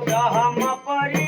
બ્રહ્મ પરી